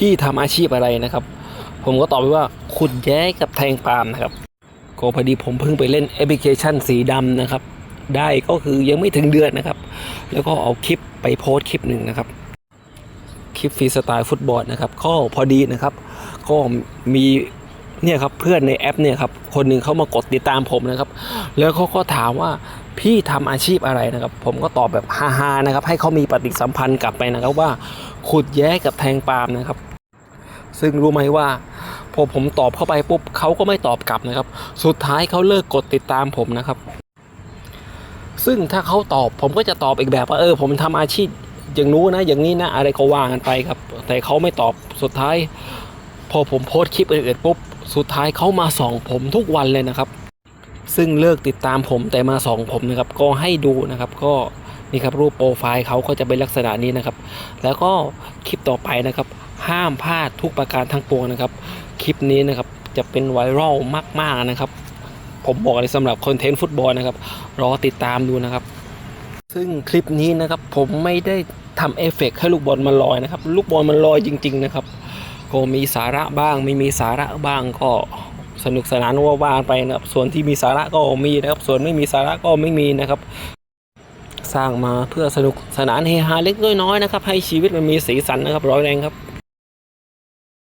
พี่ทำอาชีพอะไรนะครับ ผมก็ตอบไปว่าขุดแย้กับแทงปาล์มนะครับก็พอดีผมเพิ่งไปเล่นแอปพลิเคชันสีดำนะครับ ได้ก็คือยังไม่ถึงเดือนนะครับ แล้วก็เอาคลิปไปโพสต์คลิปหนึ่งนะครับคลิปฟรีสไตล์ฟุตบอลนะครับก็พอดีนะครับ ก็มีเนี่ยครับเพื่อนในแอปเนี่ยครับคนหนึ่งเขามากดติดตามผมนะครับ แล้วเขาก็ถามว่าพี่ทำอาชีพอะไรนะครับ ผมก็ตอบแบบฮาๆนะครับ ให้เขามีปฏิสัมพันธ์กลับไปนะครับว่าขุดแย้กับแทงปาล์มนะครับ ซึ่งรู้ไหมว่าพอผมตอบเข้าไปปุ๊บเขาก็ไม่ตอบกลับนะครับ สุดท้ายเขาเลิกกดติดตามผมนะครับ ซึ่งถ้าเขาตอบผมก็จะตอบอีกแบบว่าเออ ผมทำอาชีพอย่างนู้นนะอย่างนี้นะอะไรก็ว่ากันไปครับ แต่เขาไม่ตอบสุดท้าย พอผมโพสต์คลิปอื่นๆปุ๊บสุดท้ายเขามาส่องผมทุกวันเลยนะครับ ซึ่งเลิกติดตามผมแต่มาส่องผมนะครับ ก็ให้ดูนะครับก็นี่ครับรูปโปรไฟล์เขาก็จะเป็นลักษณะนี้นะครับ แล้วก็คลิปต่อไปนะครับ ห้ามพลาดทุกประการทั้งปวงนะครับ คลิปนี้นะครับจะเป็นไวรัลมาก ๆ นะครับ ผมบอกเลยสำหรับคอนเทนต์ฟุตบอลนะครับ รอติดตามดูนะครับ ซึ่งคลิปนี้นะครับผมไม่ได้ทำเอฟเฟกต์ให้ลูกบอลมันลอยนะครับ ลูกบอลมันลอยจริง ๆ นะครับก็มีสาระบ้าง ไม่มีสาระบ้างก็สนุกสนานว่าว่าไปนะครับ ส่วนที่มีสาระก็มีนะครับ ส่วนไม่มีสาระก็ไม่มีนะครับ สร้างมาเพื่อสนุกสนานเฮฮาเล็กน้อยๆนะครับ ให้ชีวิตมันมีสีสันนะครับ ร้อยแรงครับ